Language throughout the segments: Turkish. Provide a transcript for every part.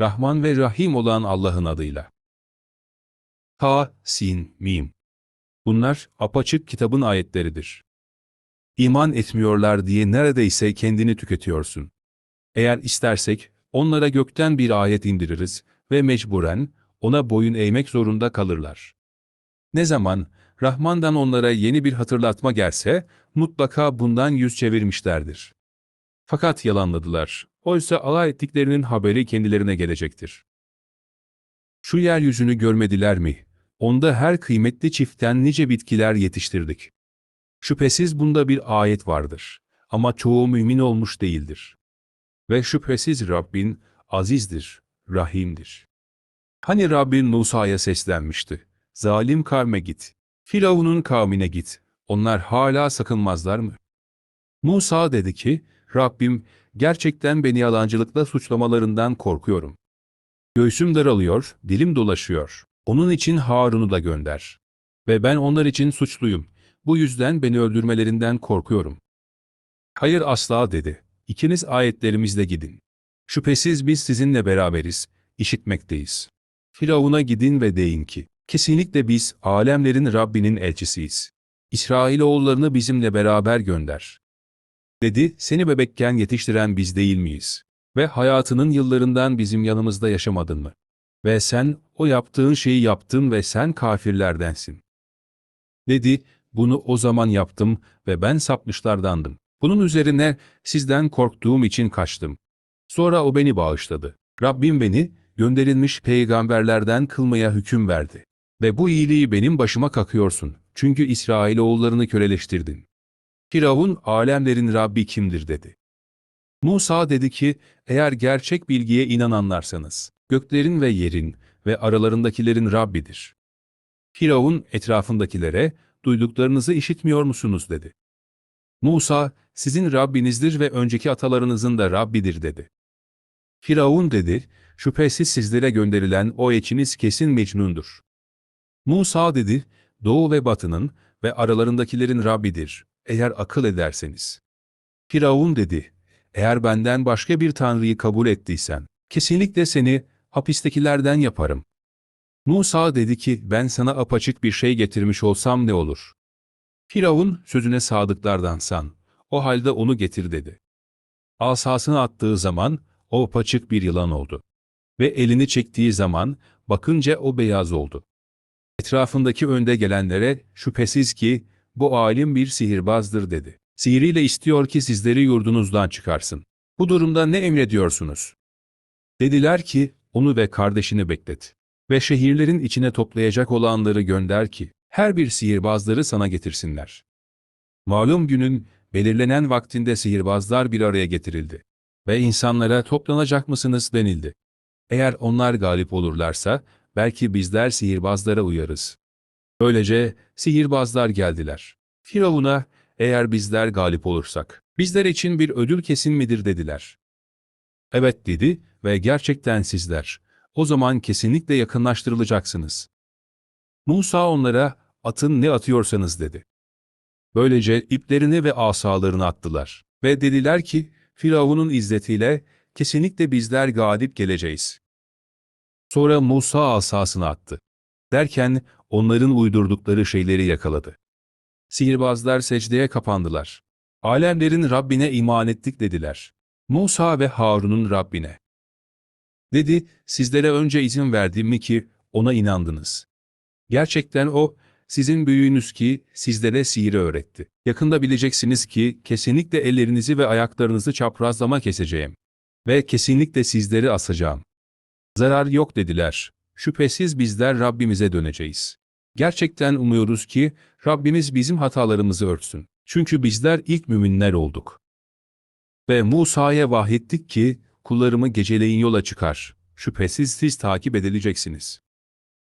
Rahman ve Rahim olan Allah'ın adıyla. Ha, Sin, Mim. Bunlar apaçık kitabın ayetleridir. İman etmiyorlar diye neredeyse kendini tüketiyorsun. Eğer istersek onlara gökten bir ayet indiririz ve mecburen ona boyun eğmek zorunda kalırlar. Ne zaman Rahman'dan onlara yeni bir hatırlatma gelse mutlaka bundan yüz çevirmişlerdir. Fakat yalanladılar. Oysa alay ettiklerinin haberi kendilerine gelecektir. Şu yeryüzünü görmediler mi? Onda her kıymetli çiftten nice bitkiler yetiştirdik. Şüphesiz bunda bir ayet vardır. Ama çoğu mümin olmuş değildir. Ve şüphesiz Rabbin azizdir, rahimdir. Hani Rabbin Musa'ya seslenmişti. Zalim kavme git. Firavun'un kavmine git. Onlar hala sakınmazlar mı? Musa dedi ki, Rabbim, gerçekten beni yalancılıkla suçlamalarından korkuyorum. Göğsüm daralıyor, dilim dolaşıyor. Onun için Harun'u da gönder. Ve ben onlar için suçluyum. Bu yüzden beni öldürmelerinden korkuyorum. Hayır asla dedi. İkiniz ayetlerimizle gidin. Şüphesiz biz sizinle beraberiz, işitmekteyiz. Firavun'a gidin ve deyin ki, kesinlikle biz alemlerin Rabbinin elçisiyiz. İsrailoğullarını bizimle beraber gönder. Dedi, seni bebekken yetiştiren biz değil miyiz? Ve hayatının yıllarından bizim yanımızda yaşamadın mı? Ve sen o yaptığın şeyi yaptın ve sen kafirlerdensin. Dedi, bunu o zaman yaptım ve ben sapmışlardandım. Bunun üzerine sizden korktuğum için kaçtım. Sonra o beni bağışladı. Rabbim beni gönderilmiş peygamberlerden kılmaya hüküm verdi. Ve bu iyiliği benim başıma kakıyorsun. Çünkü İsrailoğullarını köleleştirdin. Firavun alemlerin Rabbi kimdir dedi. Musa dedi ki, eğer gerçek bilgiye inananlarsanız, göklerin ve yerin ve aralarındakilerin Rabbidir. Firavun etrafındakilere, duyduklarınızı işitmiyor musunuz dedi. Musa, sizin Rabbinizdir ve önceki atalarınızın da Rabbidir dedi. Firavun dedi, şüphesiz sizlere gönderilen o eçiniz kesin Mecnun'dur. Musa dedi, doğu ve batının ve aralarındakilerin Rabbidir, eğer akıl ederseniz. Firavun dedi, eğer benden başka bir tanrıyı kabul ettiysen, kesinlikle seni hapistekilerden yaparım. Musa dedi ki, ben sana apaçık bir şey getirmiş olsam ne olur? Firavun, sözüne sadıklardansan, o halde onu getir dedi. Asasını attığı zaman, o apaçık bir yılan oldu. Ve elini çektiği zaman, bakınca o beyaz oldu. Etrafındaki önde gelenlere, şüphesiz ki, bu alim bir sihirbazdır dedi. Sihiriyle istiyor ki sizleri yurdunuzdan çıkarsın. Bu durumda ne emrediyorsunuz? Dediler ki, onu ve kardeşini beklet. Ve şehirlerin içine toplayacak olanları gönder ki, her bir sihirbazları sana getirsinler. Malum günün belirlenen vaktinde sihirbazlar bir araya getirildi. Ve insanlara toplanacak mısınız denildi. Eğer onlar galip olurlarsa, belki bizler sihirbazlara uyarız. Böylece sihirbazlar geldiler. Firavun'a, eğer bizler galip olursak, bizler için bir ödül kesin midir dediler. Evet dedi ve gerçekten sizler, o zaman kesinlikle yakınlaştırılacaksınız. Musa onlara, atın ne atıyorsanız dedi. Böylece iplerini ve asalarını attılar ve dediler ki, Firavun'un izzetiyle kesinlikle bizler galip geleceğiz. Sonra Musa asasını attı. Derken onların uydurdukları şeyleri yakaladı. Sihirbazlar secdeye kapandılar. Alemlerin Rabbine iman ettik dediler. Musa ve Harun'un Rabbine. Dedi, sizlere önce izin verdim mi ki ona inandınız. Gerçekten o, sizin büyüğünüz ki sizlere sihiri öğretti. Yakında bileceksiniz ki kesinlikle ellerinizi ve ayaklarınızı çaprazlama keseceğim. Ve kesinlikle sizleri asacağım. Zarar yok dediler. Şüphesiz bizler Rabbimize döneceğiz. Gerçekten umuyoruz ki Rabbimiz bizim hatalarımızı örtsün. Çünkü bizler ilk müminler olduk. Ve Musa'ya vahyettik ki kullarımı geceleyin yola çıkar. Şüphesiz siz takip edileceksiniz.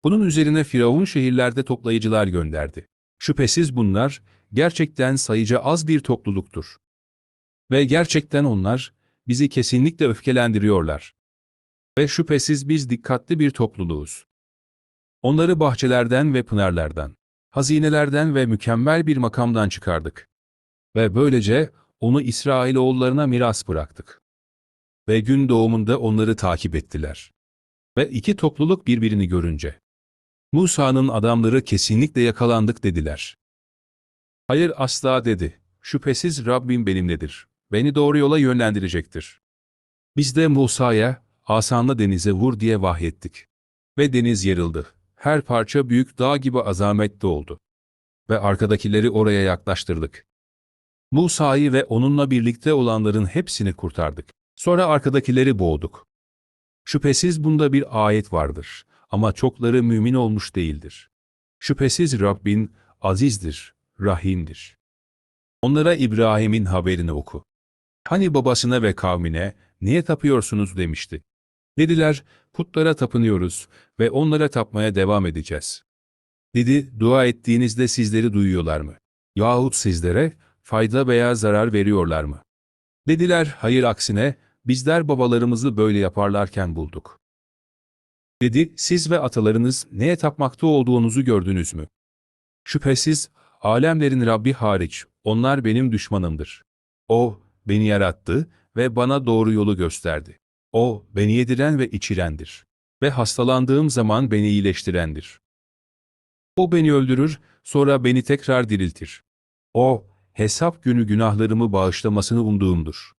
Bunun üzerine Firavun şehirlerde toplayıcılar gönderdi. Şüphesiz bunlar gerçekten sayıca az bir topluluktur. Ve gerçekten onlar bizi kesinlikle öfkelendiriyorlar. Ve şüphesiz biz dikkatli bir topluluğuz. Onları bahçelerden ve pınarlardan, hazinelerden ve mükemmel bir makamdan çıkardık. Ve böylece onu İsrailoğullarına miras bıraktık. Ve gün doğumunda onları takip ettiler. Ve iki topluluk birbirini görünce, Musa'nın adamları kesinlikle yakalandık dediler. Hayır asla dedi. Şüphesiz Rabbim benimledir. Beni doğru yola yönlendirecektir. Biz de Musa'ya, asanla denize vur diye vahyettik. Ve deniz yarıldı. Her parça büyük dağ gibi azamette oldu. Ve arkadakileri oraya yaklaştırdık. Musa'yı ve onunla birlikte olanların hepsini kurtardık. Sonra arkadakileri boğduk. Şüphesiz bunda bir ayet vardır ama çokları mümin olmuş değildir. Şüphesiz Rabbin azizdir, rahimdir. Onlara İbrahim'in haberini oku. Hani babasına ve kavmine, niye tapıyorsunuz demişti. Dediler, putlara tapınıyoruz ve onlara tapmaya devam edeceğiz. Dedi, dua ettiğinizde sizleri duyuyorlar mı? Yahut sizlere fayda veya zarar veriyorlar mı? Dediler, hayır aksine, bizler babalarımızı böyle yaparlarken bulduk. Dedi, siz ve atalarınız neye tapmakta olduğunuzu gördünüz mü? Şüphesiz, alemlerin Rabbi hariç, onlar benim düşmanımdır. O, beni yarattı ve bana doğru yolu gösterdi. O, beni yediren ve içirendir. Ve hastalandığım zaman beni iyileştirendir. O beni öldürür, sonra beni tekrar diriltir. O, hesap günü günahlarımı bağışlamasını umduğumdur.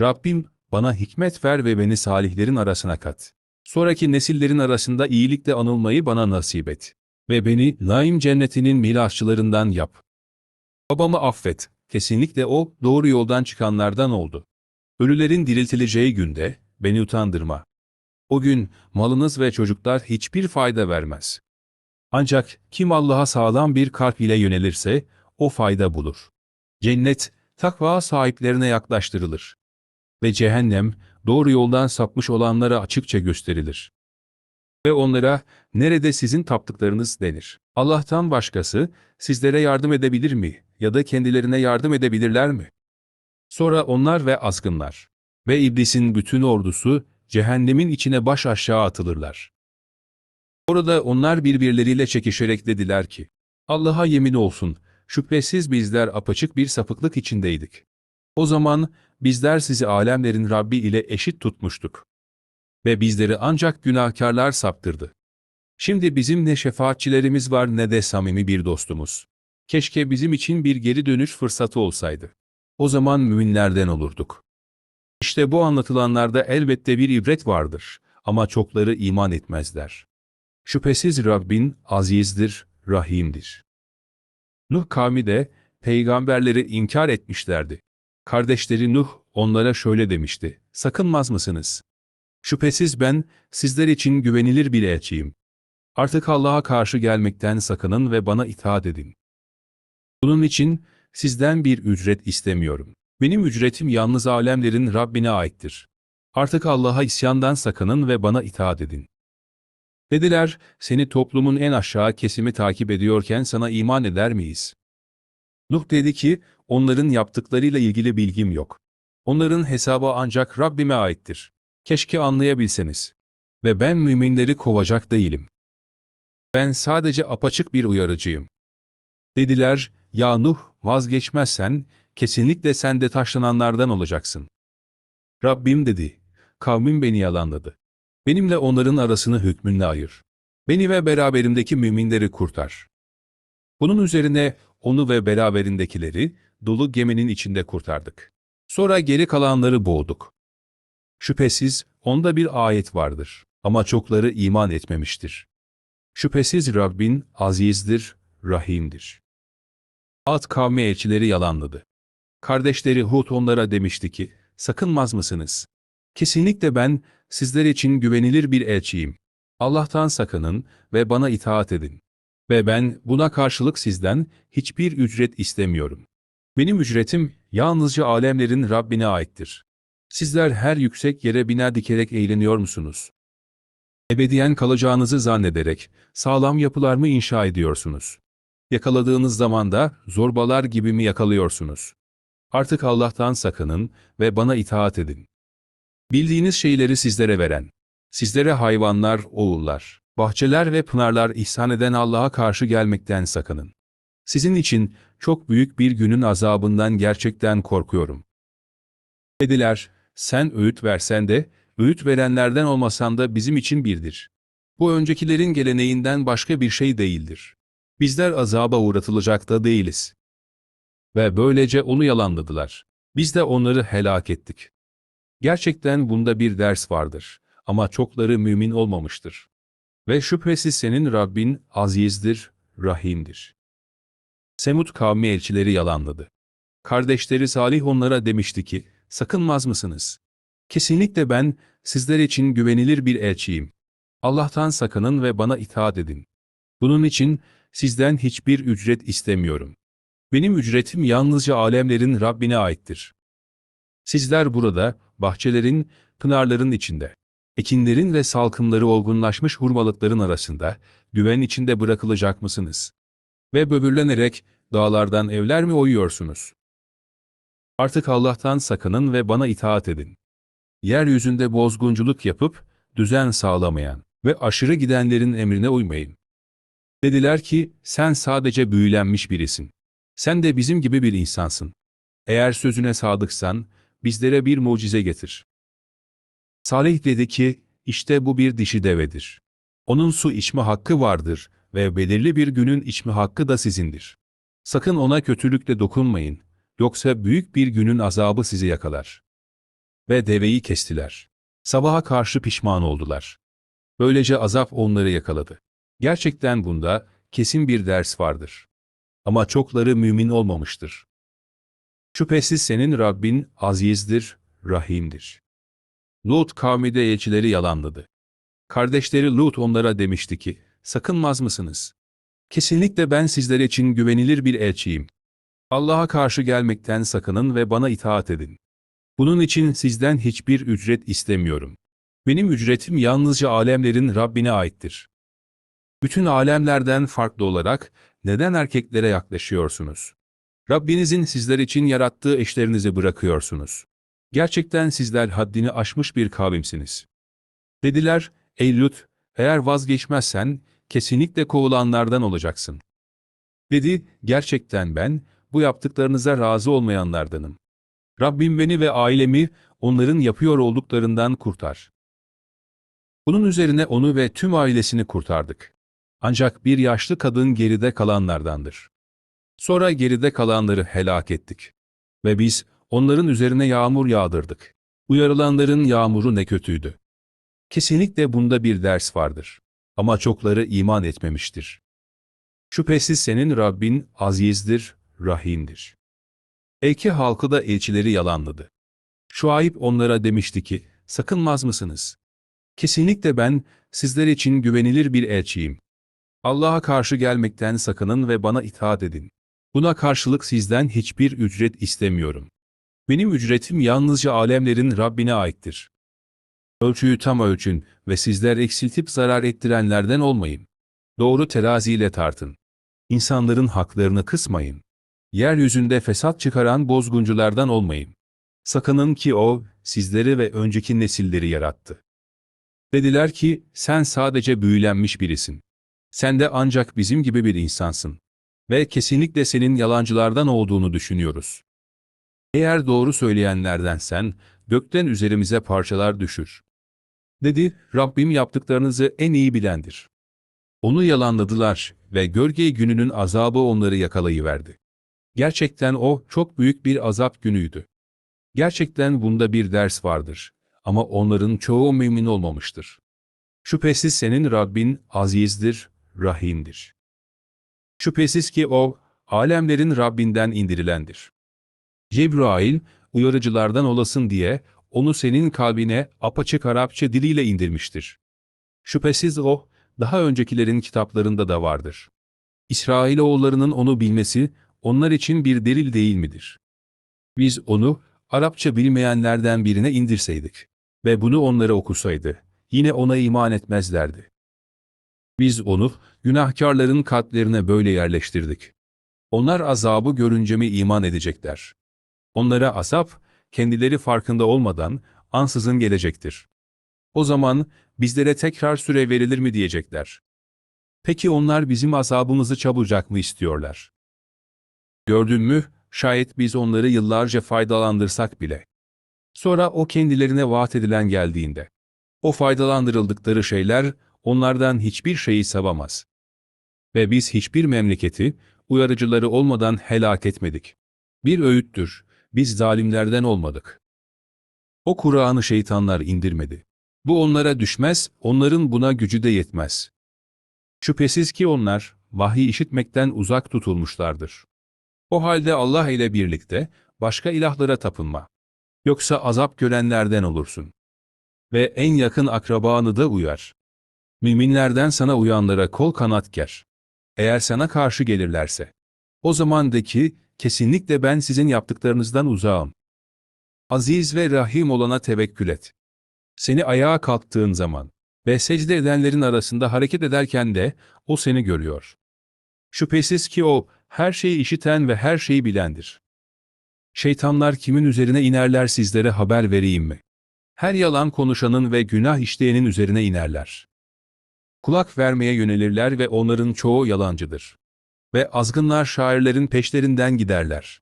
Rabbim, bana hikmet ver ve beni salihlerin arasına kat. Sonraki nesillerin arasında iyilikle anılmayı bana nasip et. Ve beni Naim cennetinin mirasçılarından yap. Babamı affet, kesinlikle o, doğru yoldan çıkanlardan oldu. Ölülerin diriltileceği günde, beni utandırma. O gün, malınız ve çocuklar hiçbir fayda vermez. Ancak kim Allah'a sağlam bir kalp ile yönelirse, o fayda bulur. Cennet, takva sahiplerine yaklaştırılır. Ve cehennem, doğru yoldan sapmış olanlara açıkça gösterilir. Ve onlara, nerede sizin taptıklarınız denir. Allah'tan başkası, sizlere yardım edebilir mi ya da kendilerine yardım edebilirler mi? Sonra onlar ve azgınlar ve iblisin bütün ordusu cehennemin içine baş aşağı atılırlar. Orada onlar birbirleriyle çekişerek dediler ki, Allah'a yemin olsun, şüphesiz bizler apaçık bir sapıklık içindeydik. O zaman bizler sizi alemlerin Rabbi ile eşit tutmuştuk. Ve bizleri ancak günahkarlar saptırdı. Şimdi bizim ne şefaatçilerimiz var ne de samimi bir dostumuz. Keşke bizim için bir geri dönüş fırsatı olsaydı. O zaman müminlerden olurduk. İşte bu anlatılanlarda elbette bir ibret vardır ama çokları iman etmezler. Şüphesiz Rabbin azizdir, rahimdir. Nuh kavmi de peygamberleri inkar etmişlerdi. Kardeşleri Nuh onlara şöyle demişti, sakınmaz mısınız? Şüphesiz ben sizler için güvenilir bir elçiyim. Artık Allah'a karşı gelmekten sakının ve bana itaat edin. Bunun için sizden bir ücret istemiyorum. Benim ücretim yalnız alemlerin Rabbine aittir. Artık Allah'a isyandan sakının ve bana itaat edin. Dediler, seni toplumun en aşağı kesimi takip ediyorken sana iman eder miyiz? Nuh dedi ki, onların yaptıklarıyla ilgili bilgim yok. Onların hesabı ancak Rabbime aittir. Keşke anlayabilseniz. Ve ben müminleri kovacak değilim. Ben sadece apaçık bir uyarıcıyım. Dediler, ya Nuh, vazgeçmezsen, kesinlikle sen de taşlananlardan olacaksın. Rabbim dedi, kavmim beni yalanladı. Benimle onların arasını hükmünle ayır. Beni ve beraberimdeki müminleri kurtar. Bunun üzerine onu ve beraberindekileri dolu geminin içinde kurtardık. Sonra geri kalanları boğduk. Şüphesiz onda bir ayet vardır ama çokları iman etmemiştir. Şüphesiz Rabbin azizdir, rahimdir. Ad kavmi elçileri yalanladı. Kardeşleri Hud onlara demişti ki, sakınmaz mısınız? Kesinlikle ben sizler için güvenilir bir elçiyim. Allah'tan sakının ve bana itaat edin. Ve ben buna karşılık sizden hiçbir ücret istemiyorum. Benim ücretim yalnızca alemlerin Rabbine aittir. Sizler her yüksek yere bina dikerek eğleniyor musunuz? Ebediyen kalacağınızı zannederek sağlam yapılar mı inşa ediyorsunuz? Yakaladığınız zaman da zorbalar gibi mi yakalıyorsunuz? Artık Allah'tan sakının ve bana itaat edin. Bildiğiniz şeyleri sizlere veren, sizlere hayvanlar, oğullar, bahçeler ve pınarlar ihsan eden Allah'a karşı gelmekten sakının. Sizin için çok büyük bir günün azabından gerçekten korkuyorum. Dediler, sen öğüt versen de, öğüt verenlerden olmasan da bizim için birdir. Bu öncekilerin geleneğinden başka bir şey değildir. Bizler azaba uğratılacak da değiliz. Ve böylece onu yalanladılar. Biz de onları helak ettik. Gerçekten bunda bir ders vardır ama çokları mümin olmamıştır. Ve şüphesiz senin Rabbin azizdir, rahimdir. Semud kavmi elçileri yalanladı. Kardeşleri Salih onlara demişti ki, sakınmaz mısınız? Kesinlikle ben sizler için güvenilir bir elçiyim. Allah'tan sakının ve bana itaat edin. Bunun için sizden hiçbir ücret istemiyorum. Benim ücretim yalnızca alemlerin Rabbine aittir. Sizler burada, bahçelerin, pınarların içinde, ekinlerin ve salkımları olgunlaşmış hurmalıkların arasında, güven içinde bırakılacak mısınız? Ve böbürlenerek, dağlardan evler mi oyuyorsunuz? Artık Allah'tan sakının ve bana itaat edin. Yeryüzünde bozgunculuk yapıp, düzen sağlamayan ve aşırı gidenlerin emrine uymayın. Dediler ki, sen sadece büyülenmiş birisin. Sen de bizim gibi bir insansın. Eğer sözüne sadıksan, bizlere bir mucize getir. Salih dedi ki, işte bu bir dişi devedir. Onun su içme hakkı vardır ve belirli bir günün içme hakkı da sizindir. Sakın ona kötülükle dokunmayın, yoksa büyük bir günün azabı sizi yakalar. Ve deveyi kestiler. Sabaha karşı pişman oldular. Böylece azap onları yakaladı. Gerçekten bunda kesin bir ders vardır. Ama çokları mümin olmamıştır. Şüphesiz senin Rabbin azizdir, rahimdir. Lut kavmi de elçileri yalanladı. Kardeşleri Lut onlara demişti ki, sakınmaz mısınız? Kesinlikle ben sizler için güvenilir bir elçiyim. Allah'a karşı gelmekten sakının ve bana itaat edin. Bunun için sizden hiçbir ücret istemiyorum. Benim ücretim yalnızca alemlerin Rabbine aittir. Bütün alemlerden farklı olarak neden erkeklere yaklaşıyorsunuz? Rabbinizin sizler için yarattığı eşlerinizi bırakıyorsunuz. Gerçekten sizler haddini aşmış bir kavimsiniz. Dediler, ey Lut, eğer vazgeçmezsen kesinlikle kovulanlardan olacaksın. Dedi, gerçekten ben bu yaptıklarınıza razı olmayanlardanım. Rabbim beni ve ailemi onların yapıyor olduklarından kurtar. Bunun üzerine onu ve tüm ailesini kurtardık. Ancak bir yaşlı kadın geride kalanlardandır. Sonra geride kalanları helak ettik. Ve biz onların üzerine yağmur yağdırdık. Uyarılanların yağmuru ne kötüydü. Kesinlikle bunda bir ders vardır. Ama çokları iman etmemiştir. Şüphesiz senin Rabbin azizdir, rahimdir. Eki halkı da elçileri yalanladı. Şuayb onlara demişti ki, sakınmaz mısınız? Kesinlikle ben sizler için güvenilir bir elçiyim. Allah'a karşı gelmekten sakının ve bana itaat edin. Buna karşılık sizden hiçbir ücret istemiyorum. Benim ücretim yalnızca alemlerin Rabbine aittir. Ölçüyü tam ölçün ve sizler eksiltip zarar ettirenlerden olmayın. Doğru teraziyle tartın. İnsanların haklarını kısmayın. Yeryüzünde fesat çıkaran bozgunculardan olmayın. Sakının ki o, sizleri ve önceki nesilleri yarattı. Dediler ki, sen sadece büyülenmiş birisin. Sen de ancak bizim gibi bir insansın. Ve kesinlikle senin yalancılardan olduğunu düşünüyoruz. Eğer doğru söyleyenlerdensen, gökten üzerimize parçalar düşür. Dedi, Rabbim yaptıklarınızı en iyi bilendir. Onu yalanladılar ve gölge gününün azabı onları yakalayıverdi. Gerçekten o çok büyük bir azap günüydü. Gerçekten bunda bir ders vardır ama onların çoğu mümin olmamıştır. Şüphesiz senin Rabbin azizdir, rahimdir. Şüphesiz ki o, alemlerin Rabbinden indirilendir. Cebrail, uyarıcılardan olasın diye, onu senin kalbine apaçık Arapça diliyle indirmiştir. Şüphesiz o, daha öncekilerin kitaplarında da vardır. İsrailoğullarının onu bilmesi, onlar için bir delil değil midir? Biz onu, Arapça bilmeyenlerden birine indirseydik ve bunu onlara okusaydı, yine ona iman etmezlerdi. Biz onu, günahkarların kalplerine böyle yerleştirdik. Onlar azabı görünce mi iman edecekler? Onlara azap, kendileri farkında olmadan, ansızın gelecektir. O zaman, bizlere tekrar süre verilir mi diyecekler. Peki onlar bizim azabımızı çabucak mı istiyorlar? Gördün mü, şayet biz onları yıllarca faydalandırsak bile. Sonra o kendilerine vaat edilen geldiğinde, o faydalandırıldıkları şeyler onlardan hiçbir şeyi savamaz. Ve biz hiçbir memleketi uyarıcıları olmadan helak etmedik. Bir öğüttür, biz zalimlerden olmadık. O Kur'an'ı şeytanlar indirmedi. Bu onlara düşmez, onların buna gücü de yetmez. Şüphesiz ki onlar, vahiy işitmekten uzak tutulmuşlardır. O halde Allah ile birlikte, başka ilahlara tapınma. Yoksa azap görenlerden olursun. Ve en yakın akrabanı da uyar. Müminlerden sana uyanlara kol kanat ger. Eğer sana karşı gelirlerse. O zaman de ki, kesinlikle ben sizin yaptıklarınızdan uzağım. Aziz ve rahim olana tevekkül et. Seni ayağa kalktığın zaman ve secde edenlerin arasında hareket ederken de o seni görüyor. Şüphesiz ki o, her şeyi işiten ve her şeyi bilendir. Şeytanlar kimin üzerine inerler sizlere haber vereyim mi? Her yalan konuşanın ve günah işleyenin üzerine inerler. Kulak vermeye yönelirler ve onların çoğu yalancıdır. Ve azgınlar şairlerin peşlerinden giderler.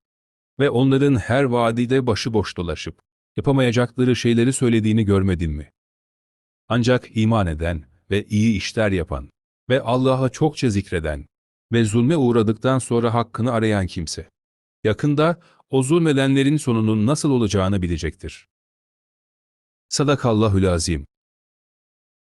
Ve onların her vadide başıboş dolaşıp, yapamayacakları şeyleri söylediğini görmedin mi? Ancak iman eden ve iyi işler yapan ve Allah'a çokça zikreden ve zulme uğradıktan sonra hakkını arayan kimse, yakında o zulmedenlerin sonunun nasıl olacağını bilecektir. Sadakallahül azim.